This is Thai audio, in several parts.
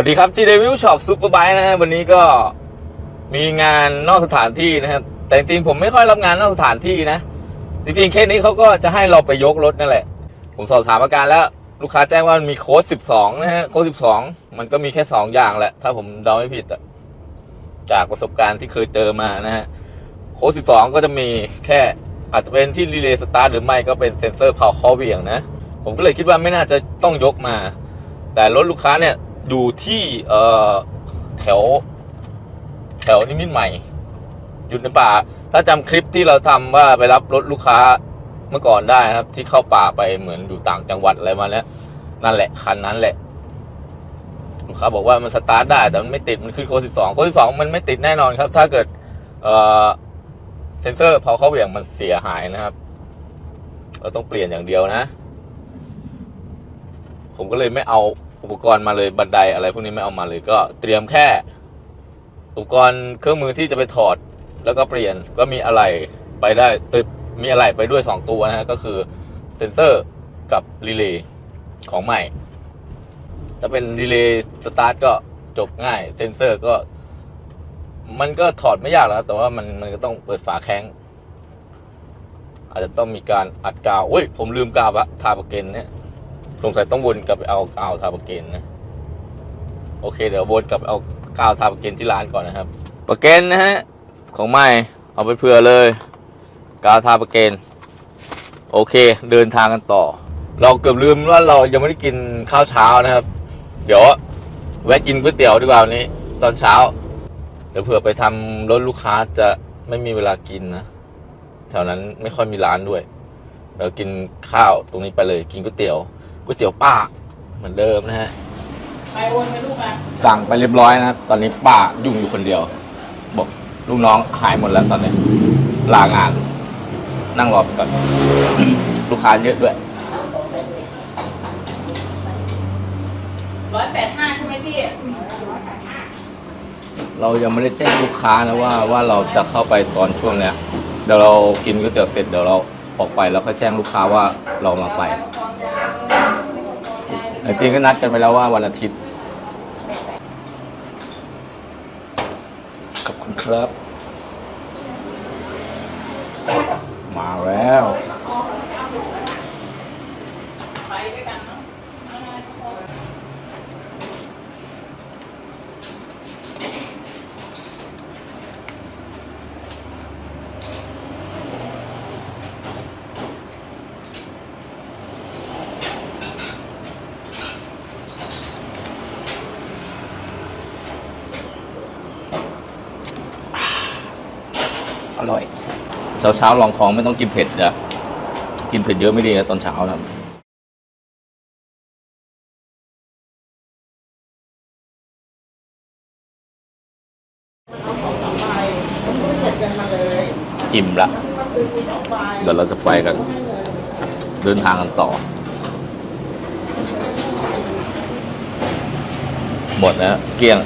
สวัสดีครับ G Devil Shop Superbike นะฮะวันนี้ก็มีงานนอกสถานที่นะครับแต่จริงผมไม่ค่อยรับงานนอกสถานที่นะ จริงๆเคสนี้เขาก็จะให้เราไปยกรถนั่นแหละ ผมสอบถามอาการแล้ว ลูกค้าแจ้งว่ามันมีโค้ด12 นะฮะโค้ด12 มันก็มีแค่ 2 อย่างแหละ ถ้าผมเดาไม่ผิดอะจากประสบการณ์ที่เคยเจอมานะฮะโค้ด12 ก็จะมีแค่อาจจะเป็นที่รีเลย์สตาร์หรือไม่ก็เป็นเซนเซอร์เผาข้อเหวี่ยงนะ ผมก็เลยคิดว่าไม่น่าจะต้องยกมา แต่รถลูกค้าเนี่ย อยู่ที่เอ่อแถว แถวนิมิตใหม่ อยู่ในป่า ถ้าจำคลิปที่เราทำว่าไปรับรถลูกค้าเมื่อก่อนได้นะครับ ที่เข้าป่าไปเหมือนอยู่ต่างจังหวัดอะไรมาแล้วนั่นแหละคันนั้นแหละลูกค้าบอกว่ามันสตาร์ทได้แต่มันไม่ติดมันขึ้นโค้ดสิบสองโค้ดสิบสองมันไม่ติดแน่นอนครับ ถ้าเกิดเอ่อเซนเซอร์พอเขาเหวี่ยงมันเสียหายนะครับ เราต้องเปลี่ยนอย่างเดียวนะ ผมก็เลยไม่เอา อุปกรณ์มาเลยบันไดอะไรพวกนี้ไม่เอามาเลยก็เตรียมแค่ อุปกรณ์เครื่องมือที่จะไปถอดแล้วก็เปลี่ยนก็มีอะไรไปได้เอยมีอะไรไปด้วย 2 ตัวนะฮะก็คือเซนเซอร์กับรีเลย์ของใหม่ ถ้าเป็นรีเลย์สตาร์ทก็จบง่ายเซนเซอร์ก็ มันก็ถอดไม่ยากแล้วแต่ว่ามันมันก็ต้องเปิดฝาแข้งอาจจะต้องมีการอัดกาวเฮ้ย ผมลืมกาวอะทาปะเกนเนี่ย สงสัยต้องวนกลับไปเอากาวทาปะเกนนะ โอเค เดี๋ยววนกลับเอากาวทาปะเกนที่ร้านก่อนนะครับปะเกนนะฮะ ของใหม่ เอาไปเผื่อเลย กาวทาปะเกนโอเค เดินทางกันต่อ เราเกือบลืมว่าเรายังไม่ได้กินข้าวเช้านะครับ เดี๋ยวแวะกินก๋วยเตี๋ยวดีกว่านี้ ตอนเช้า เดี๋ยวเผื่อไปทำรถลูกค้าจะไม่มีเวลากินนะแถวนั้นไม่ค่อยมีร้านด้วยเดี๋ยวกินข้าวตรงนี้ไปเลยกินก๋วยเตี๋ยว ก๋วยเตี๋ยวป้าเหมือนเดิมนะฮะ ไปโอนไปลูกอะสั่งไปเรียบร้อยนะครับตอนนี้ป้ายุ่งอยู่คนเดียว บอกลูกน้องหายหมดแล้วตอนนี้ ลางาน นั่งรอไปก่อน ลูกค้าเยอะด้วย ร้อยแปดห้าใช่ไหมพี่เรายังไม่ได้แจ้งลูกค้านะว่าว่าเราจะเข้าไปตอนช่วงเนี้ยเดี๋ยวเรากินก๋วยเตี๋ยวเสร็จเดี๋ยวเราออกไปแล้วค่อยแจ้งลูกค้าว่าเรามาไป แต่จริงก็นัดกันไปแล้วว่าวันอาทิตย์ ขอบคุณครับ มาแล้ว ไปด้วยกันเนาะ อร่อย เช้าเช้าๆลองของไม่ต้องกินเผ็ดนะกินเผ็ดเยอะไม่ดีนะตอนเช้านะอิ่มละเดี๋ยวเราจะไปกัน เดินทางกันต่อ หมดแล้วเกลี้ยง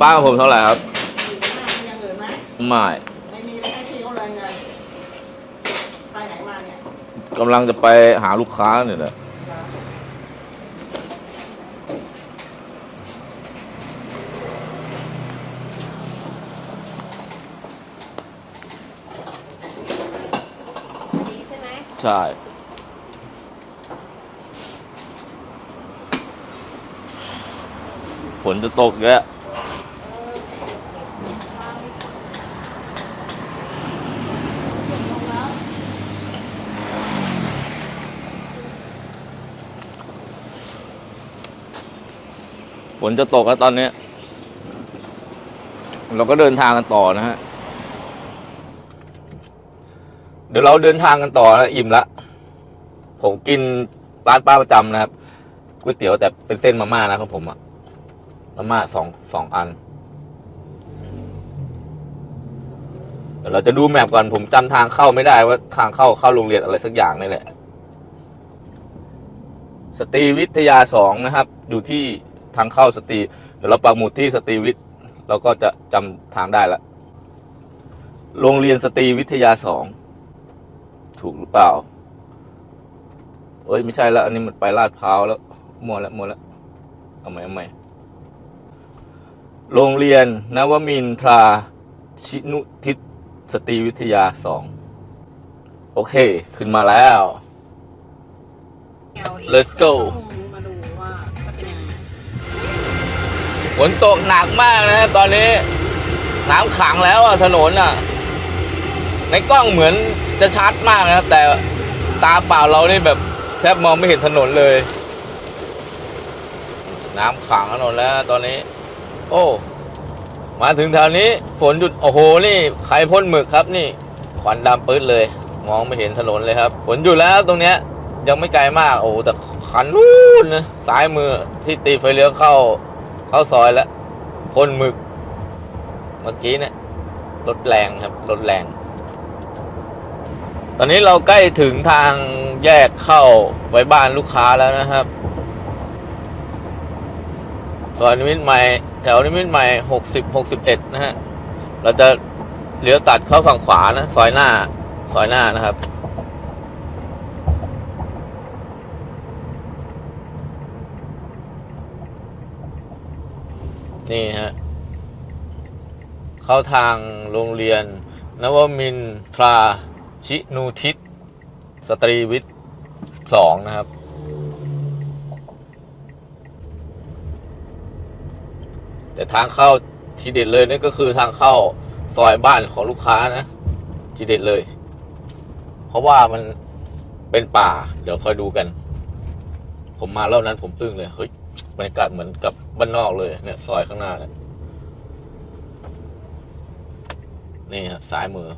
ป้ากับผมเท่าไหร่ครับยังอื่นไหมไม่ไม่มีให้พี่เขาเลยเงินไปไหนมาเนี่ยกำลังจะไปหาลูกค้าเนี่ยแหละดีใช่ไหมใช่ฝนจะตกแล้ว ฝนจะตกแล้วตอนนี้ เราก็เดินทางกันต่อนะฮะ เดี๋ยวเราเดินทางกันต่อนะอิ่มละผมกินร้านป้าประจำนะครับก๋วยเตี๋ยวแต่เป็นเส้นมาม่านะของผมอะมาม่าสองสองอันเดี๋ยวเราจะดูแมปก่อนผมจำทางเข้าไม่ได้ว่าทางเข้าเข้าโรงเรียนอะไรสักอย่างนี่แหละ สตรีวิทยาสองนะครับ อยู่ที่ ทางเข้าสตรีเดี๋ยวเราปักหมุดที่สตรีวิทย์เราก็จะจำทางได้ละโรงเรียนสตรีวิทยาสองถูกหรือเปล่า เอ้ยไม่ใช่แล้ว อันนี้มันไปลาดพร้าวแล้วมัวแล้วมัวแล้วเอาใหม่เอาใหม่โรงเรียนนวมินทราชินุทิศสตรีวิทยาสองโอเค ขึ้นมาแล้ว Let's go ฝนตกหนักมากนะตอนนี้น้ำขังแล้วอะถนนอะ ในกล้องเหมือนจะชัดมากนะครับ แต่ตาเปล่าเรานี่แบบแทบมองไม่เห็นถนนเลย น้ำขังถนนแล้วตอนนี้ โอ้ มาถึงแถวนี้ ฝนหยุดโอ้โหนี่ใครพ่นหมึกครับนี่ควันดำปื้ดเลย มองไม่เห็นถนนเลยครับ ฝนหยุดแล้วตรงเนี้ย ยังไม่ไกลมาก โอ้แต่คันนู้นนะซ้ายมือที่ตีไฟเลี้ยวเข้า เข้าซอยแล้วพ่นหมึก เมื่อกี้เนี่ยรถแรงครับรถแรง ตอนนี้เราใกล้ถึงทางแยกเข้าไว้บ้านลูกค้าแล้วนะครับซอยนิมิตใหม่ แถวนิมิตใหม่หกสิบหกสิบเอ็ดนะฮะ เราจะเลี้ยวตัดเข้าฝั่งขวานะ ซอยหน้า ซอยหน้านะครับ นี่ฮะ เข้าทางโรงเรียน นวมินทราชินูทิศสตรีวิทย์สองนะครับ แต่ทางเข้าทีเด็ดเลยนี่ก็คือทางเข้าซอยบ้านของลูกค้านะทีเด็ดเลย เพราะว่ามันเป็นป่า เดี๋ยวคอยดูกัน ผมมาเรอบนั้นผมอึ้งเลย เฮ้ยบรรยากาศเหมือนกับ บ้านนอกเลยเนี่ยซอยข้างหน้าเนี่ยนี่ฮะซ้ายมือ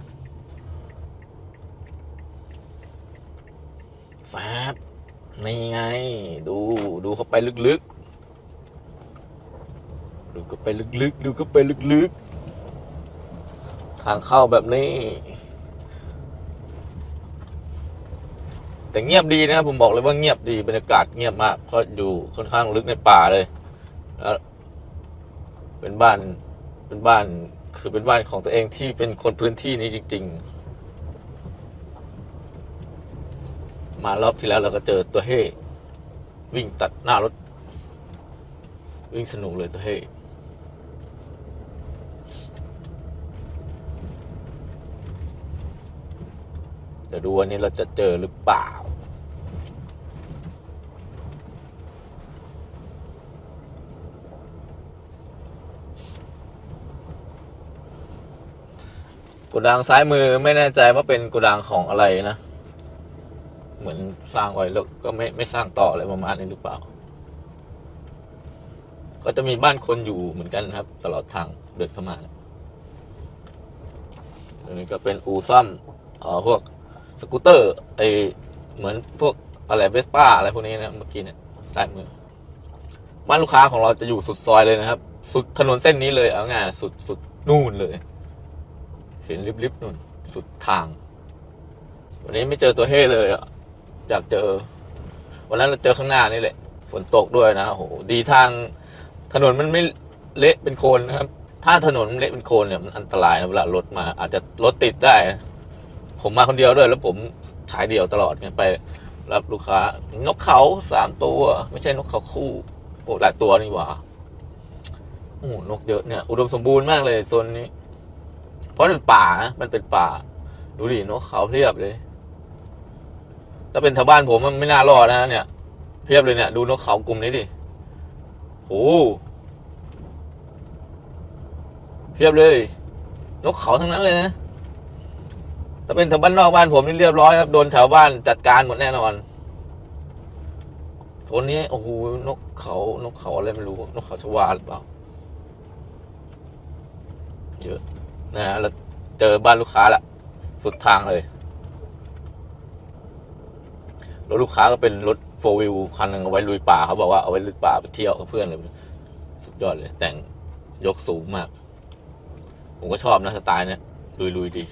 แฟบนี่ไง ดูดูเข้าไปลึกๆ ดูเข้าไปลึกๆ ดูเข้าไปลึกๆ ทางเข้าแบบนี้ แต่เงียบดีนะครับผมบอกเลยว่าเงียบดีบรรยากาศเงียบมากเพราะอยู่ค่อนข้างลึกในป่าเลย แล้วเป็นบ้านเป็นบ้านคือเป็นบ้านของตัวเองที่เป็นคนพื้นที่นี้จริง ๆ มารอบที่แล้วเราก็เจอตัวเฮวิ่งตัดหน้ารถ วิ่งสนุกเลยตัวเฮเดี๋ยวดูวันนี้เราจะเจอหรือเปล่า โกุดังซ้ายมือไม่แน่ใจว่าเป็นโกดังของอะไรนะ เหมือนสร้างไว้แล้วก็ไม่ไม่สร้างต่ออะไรประมาณนี้หรือเปล่า ก็จะมีบ้านคนอยู่เหมือนกันครับ ตลอดทางเดินเข้ามาอันนี้ก็เป็นอูซ่อมเอ่อพวกสกูตเตอร์ไอเหมือนพวกอะไรเวสป้าอะไรพวกนี้นะเมื่อกี้เนี่ยซ้ายมือบ้านลูกค้าของเราจะอยู่สุดซอยเลยนะครับ สุดถนนเส้นนี้เลยเอาง่ายสุดสุดนู่นเลย เห็นริบๆนู่น สุดทาง วันนี้ไม่เจอตัวเฮ่เลยอะอยากเจอ วันนั้นเราเจอข้างหน้านี่แหละ ฝนตกด้วยนะโหดีทางถนนมันไม่เละเป็นโคลนนะครับ ถ้าถนนเละเป็นโคลนเนี่ยมันอันตรายนะเวลารถมา อาจจะรถติดได้ ผมมาคนเดียวด้วย แล้วผมฉายเดียวตลอดไงไปรับลูกค้า นกเขาสามตัว ไม่ใช่นกเขาคู่โอ้หลายตัวนี่หว่าโอ้นกเยอะเนี่ย อุดมสมบูรณ์มากเลยโซนนี้ ราะมันเป็นป่านะมันเป็นป่า ดูดินกเขาเพียบเลย ถ้าเป็นชาวบ้านผมมันไม่น่ารอดนะเนี่ย เพียบเลยเนี่ย ดูนกเขากลุ่มนี้ดิโหเพียบเลย นกเขาทั้งนั้นเลยนะถ้าเป็นชาวบ้านนอกบ้านผมนี่เรียบร้อยครับโดนแถวบ้านจัดการหมดแน่นอนโซนนี้โอ้โหนกเขานกเขาอะไรไม่รู้ นกเขาชวาหรือเปล่าเยอะ นะฮะเราเจอบ้านลูกค้าละสุดทางเลย รถลูกค้าก็เป็นรถโฟวิวคันหนึ่งเอาไว้ลุยป่าเขาบอกว่าเอาไว้ลุยป่าไปเที่ยวกับเพื่อนเลยสุดยอดเลย แต่งยกสูงมาก ผมก็ชอบนะสไตล์เนี้ยลุยๆดี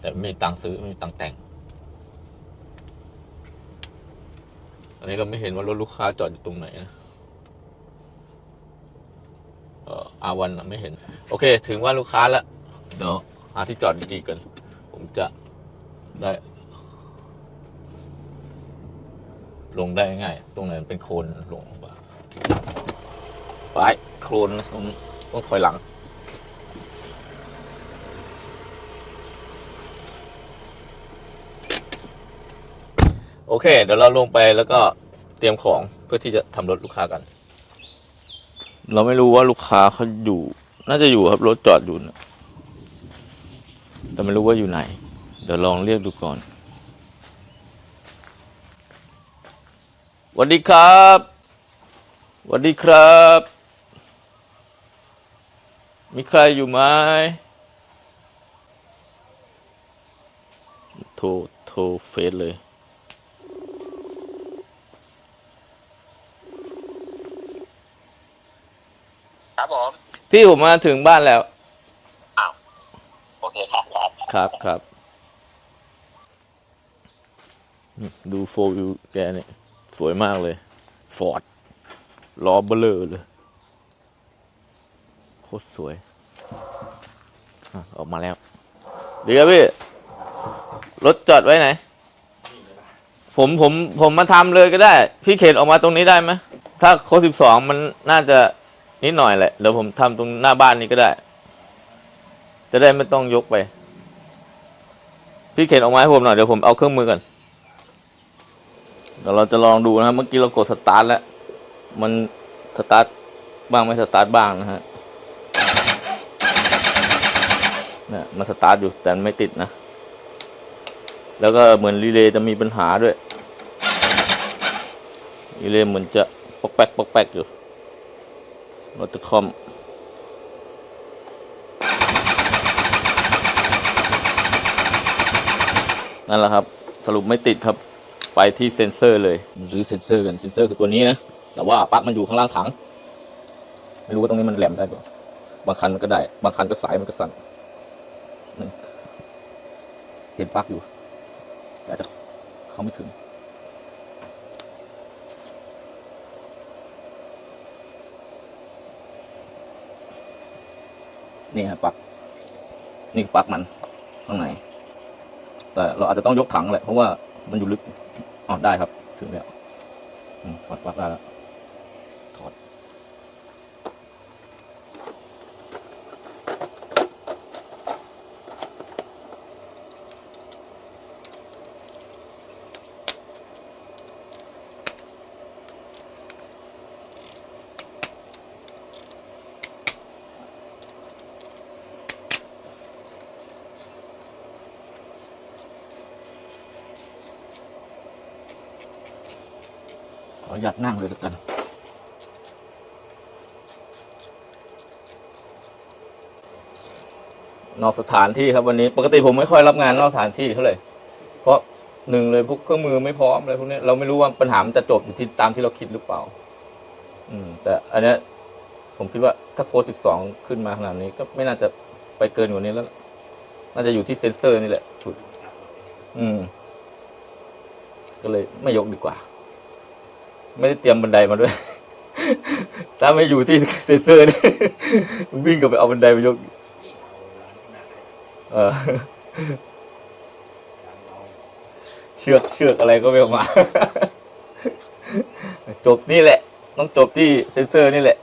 แต่ไม่มีตังค์ซื้อไม่มีตังค์แต่ง อันนี้ก็ไม่เห็นว่ารถลูกค้าจอดอยู่ตรงไหนนะเอออาวันไม่เห็น โอเค ถึงว่าลูกค้าแล้ว เดี๋ยวหาที่จอดดีๆกัน ผมจะได้ ลงได้ง่าย ตรงไหนมันเป็นโคลนลงไปไปโคลนนะต้องต้องถอยหลังโอเค เดี๋ยวเราลงไปแล้วก็เตรียมของเพื่อที่จะทำรถลูกค้ากัน เราไม่รู้ว่าลูกค้าเขาอยู่ น่าจะอยู่ครับ รถจอดอยู่นะ แต่ไม่รู้ว่าอยู่ไหน เดี๋ยวลองเรียกดูก่อนสวัสดีครับสวัสดีครับ มีใครอยู่ไหมโทรโทรเฟซเลย ครับผม พี่ผมมาถึงบ้านแล้วโอเคครับ ครับครับดูโฟวิวแกเนี่ยสวยมากเลย ฟอร์ดล้อเบลอเลยโคตรสวยอออกมาแล้ว ดีครับพี่ รถจอดไว้ไหน ผมผมผมมาทำเลยก็ได้ พี่เขตออกมาตรงนี้ได้ไหมถ้าโค้ดสิบสองมันน่าจะนิดหน่อยแหละเดี๋ยวผมทำตรงหน้าบ้านนี้ก็ได้ จะได้ไม่ต้องยกไป พี่เข็นออกมาให้ผมหน่อยเดี๋ยวผมเอาเครื่องมือก่อนเดี๋ยวเราจะลองดูนะครับเมื่อกี้เรากดสตาร์ทแล้ว มันสตาร์ทบ้างไม่สตาร์ทบ้างนะฮะเนี่ยมันสตาร์ทอยู่แต่ไม่ติดนะ แล้วก็เหมือนรีเลย์จะมีปัญหาด้วยรีเลย์เหมือนจะปอกแป๊กปอกแป๊กอยู่เรถจะคอม นั่นแหละครับ สรุปไม่ติดครับไปที่เซ็นเซอร์เลยหรือเซ็นเซอร์กันเซ็นเซอร์คือตัวนี้นะแต่ว่าปลั๊กมันอยู่ข้างล่างถัง ไม่รู้ว่าตรงนี้มันแหลมได้ปะบางคันมันก็ได้ บางคันก็สายมันก็สั่นเห็นปลั๊กอยู่แต่อาจจะเข้าไม่ถึงนี่ครับปลั๊กนี่ปลั๊กมันข้างใน แต่เราอาจจะต้องยกถังแหละเพราะว่ามันอยู่ลึกอ๋อได้ครับ ถึงแล้วถอดปลั๊กได้แล้ว ออนุญาตนั่งเลยแล้วกัน นอกสถานที่ครับวันนี้ ปกติผมไม่ค่อยรับงานนอกสถานที่เท่าไหร่เพราะหนึ่งเลยพวกเครื่องมือไม่พร้อมอะไรพวกนี้เราไม่รู้ว่าปัญหามันจะจบอยู่ที่ตามที่เราคิดหรือเปล่า อืม แต่อันนี้ผมคิดว่าถ้าโค้ดสิบสองขึ้นมาขนาดนี้ก็ไม่น่าจะไปเกินกว่านี้แล้ว น่าจะอยู่ที่เซ็นเซอร์นี่แหละสุด อืม ก็เลยไม่ยกดีกว่า ไม่ได้เตรียมบันไดมาด้วย ถ้าไม่อยู่ที่เซนเซอร์นี่วิ่งกลับไปเอาบันไดมายก เออเชือกเชือกอะไรก็ไม่ออกมา จบนี่แหละ ต้องจบที่เซนเซอร์นี่แหละ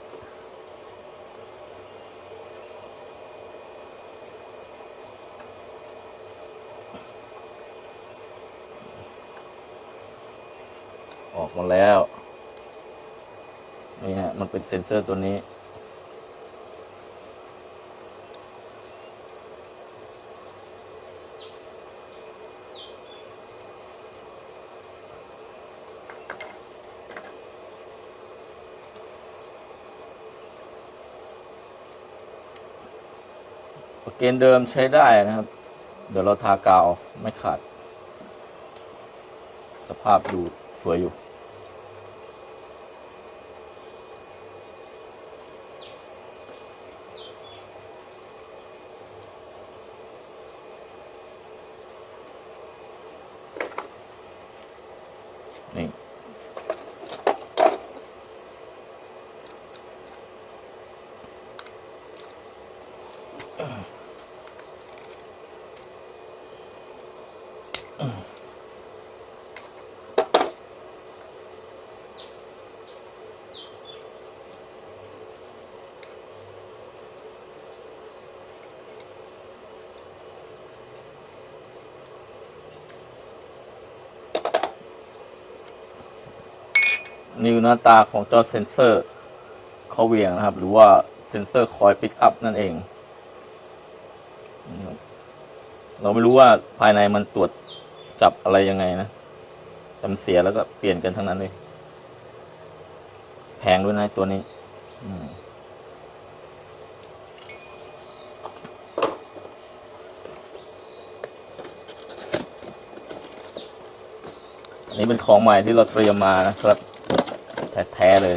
ออกมาแล้ว นี่ฮะ มัน เป็นเซ็นเซอร์ตัวนี้ เกณฑ์เดิมใช้ได้นะครับ เดี๋ยวเราทากาวไม่ขาด สภาพดูสวยอยู่ นิวหน้าตาของจอเซนเซอร์คอเวียงนะครับ หรือว่าเซนเซอร์คอยปิกอัพนั่นเอง เราไม่รู้ว่าภายในมันตรวจจับอะไรยังไงนะแต่มันเสียแล้วก็เปลี่ยนกันทั้งนั้นเลย แพงด้วยนะตัวนี้ อืมนนี้เป็นของใหม่ที่เราเตรียมมานะครับ แท้ๆเลย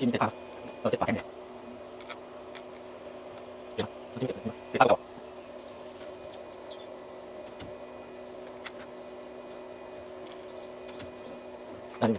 กินเสร็จครับเราจะฝากกันเลยเดี๋ยวเราจะเดี๋ยวเดี๋ยวนั่น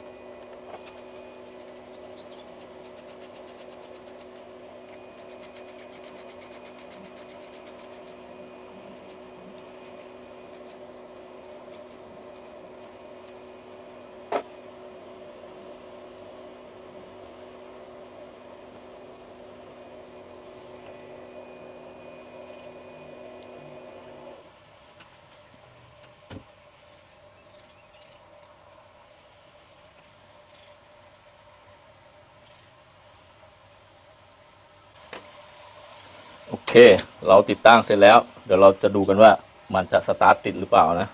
โอ เค เราติดตั้งเสร็จแล้ว เดี๋ยวเราจะดูกันว่ามันจะสตาร์ทติดหรือเปล่านะ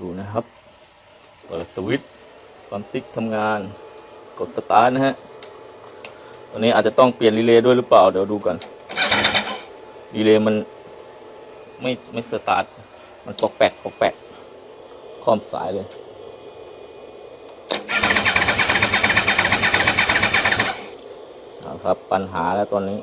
ดูนะครับ เปิดสวิตช์คอนติ๊กทำงาน กดสตาร์ทนะฮะตัวนี้อาจจะต้องเปลี่ยนรีเลย์ด้วยหรือเปล่า เดี๋ยวดูกันรีเลย์มันไม่ไม่สตาร์ท มันปอกแปกปอกแปกคล่อมสายเลย เอา ครับปัญหาแล้วตอนนี้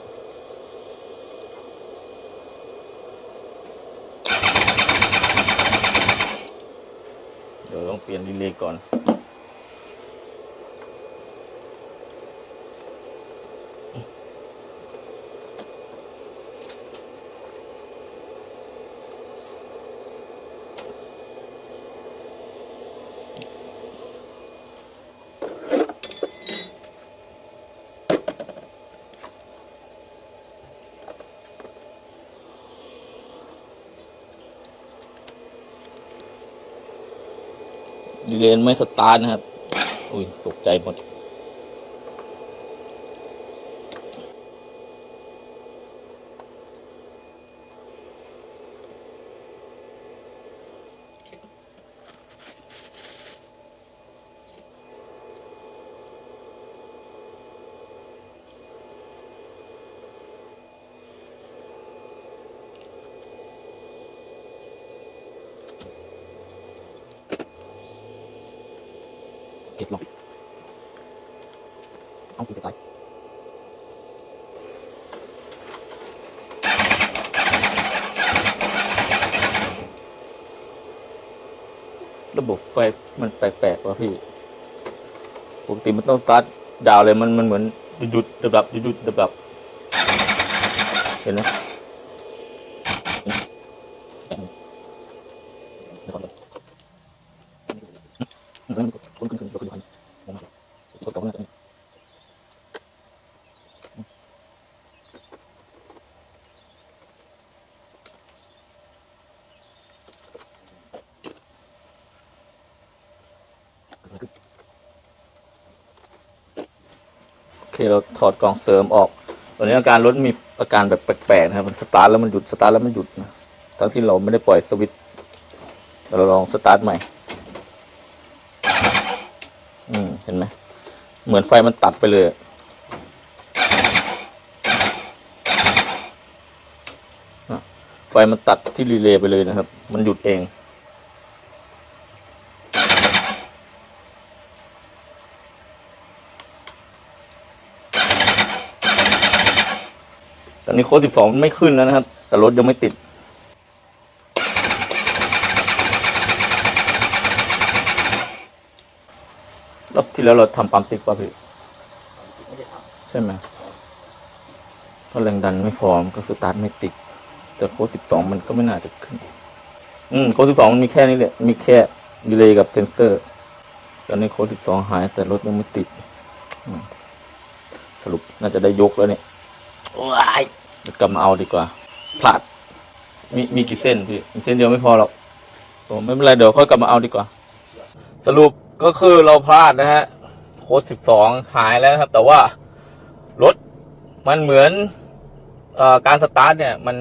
เดี๋ยวต้องเปลี่ยนดีเลย์ก่อน เลย์ไม่สตาร์ทนะครับ อุ้ยตกใจหมด เก็บลองเอาคุณจะใส่ระบบไฟมันแปลกๆว่ะพี่ปกติมันต้องสตาร์ทดาวเลยมันมันเหมือนหยุดๆดับหยุดๆดับเห็นไหมเดี๋ยวก่อนเดี๋ยวมันคุณคุณคุณคุณคุณผมกดตรงนั้น เรา ถอดกล่องเสริมออกตอนนี้อาการรถมีอาการแบบแปลกๆนะครับมันสตาร์ทแล้วมันหยุดสตาร์ทแล้วมันหยุดนะทั้งที่เราไม่ได้ปล่อยสวิตช์เราลองสตาร์ทใหม่ อืมเห็นไหมเหมือนไฟมันตัดไปเลยไฟมันตัดที่รีเลย์ไปเลยนะครับ มันหยุดเอง นี้โค้ดสิบสองไม่ขึ้นแล้วนะครับ แต่รถยังไม่ติด รอบที่แล้วเราทำปั๊มติ๊กป่ะพี่ใช่ไหมเพราะแรงดันไม่พร้อมก็สตาร์ทไม่ติด แต่โค้ดสิบสองมันก็ไม่น่าจะขึ้น อืมโค้ดสิบสองมันมีแค่นี้แหละ มีแค่ดีเลย์กับเซนเซอร์ ตอนนี้โค้ดสิบสองหายแต่รถยังไม่ติด สรุปน่าจะได้ยกแล้วเนี่ยำโอ้ย เดี๋ยวกลับมาเอาดีกว่าพลาดมีมีกี่เส้นพี่มีเส้นเดียวไม่พอหรอกโอ้ไม่เป็นไรเดี๋ยวค่อยกลับมาเอาดีกว่า สรุปก็คือเราพลาดนะฮะโค้ดสิบสองหายแล้วนะครับ แต่ว่ารถมันเหมือนอการสตาร์ทเนี่ย มัน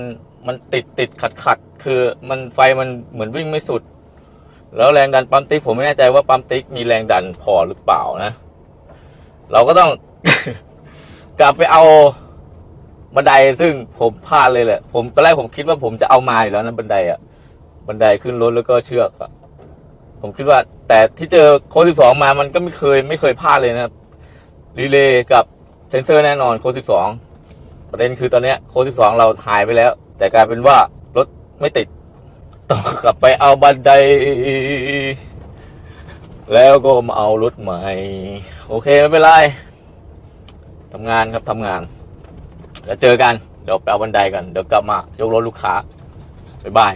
มันติดติดขัดขัดคือมันไฟมันเหมือนวิ่งไม่สุด แล้วแรงดันปั๊มติ๊กผมไม่แน่ใจว่าปั๊มติ๊กมีแรงดันพอหรือเปล่านะ เราก็ต้อง กลับไปเอา บันไดซึ่งผมพลาดเลยแหละ ผมตอนแรกผมคิดว่าผมจะเอามาอยู่แล้วนะบันไดอะบันไดขึ้นรถแล้วก็เชือกอะผมคิดว่า แต่ที่เจอโค้ดสิบสองมามันก็ไม่เคยไม่เคยพลาดเลยนะครับรีเลย์กับเซนเซอร์แน่นอนโค้ดสิบสองประเด็นคือตอนเนี้ยโค้ดสิบสองเราหายไปแล้ว แต่กลายเป็นว่ารถไม่ติดต้องกลับไปเอาบันได แล้วก็มาเอารถใหม่ โอเค ไม่เป็นไรทำงานครับทำงาน เดี๋ยวเจอกัน เดี๋ยวไปเอาบันไดกัน เดี๋ยวกลับมายกรถลูกค้า บ๊ายบาย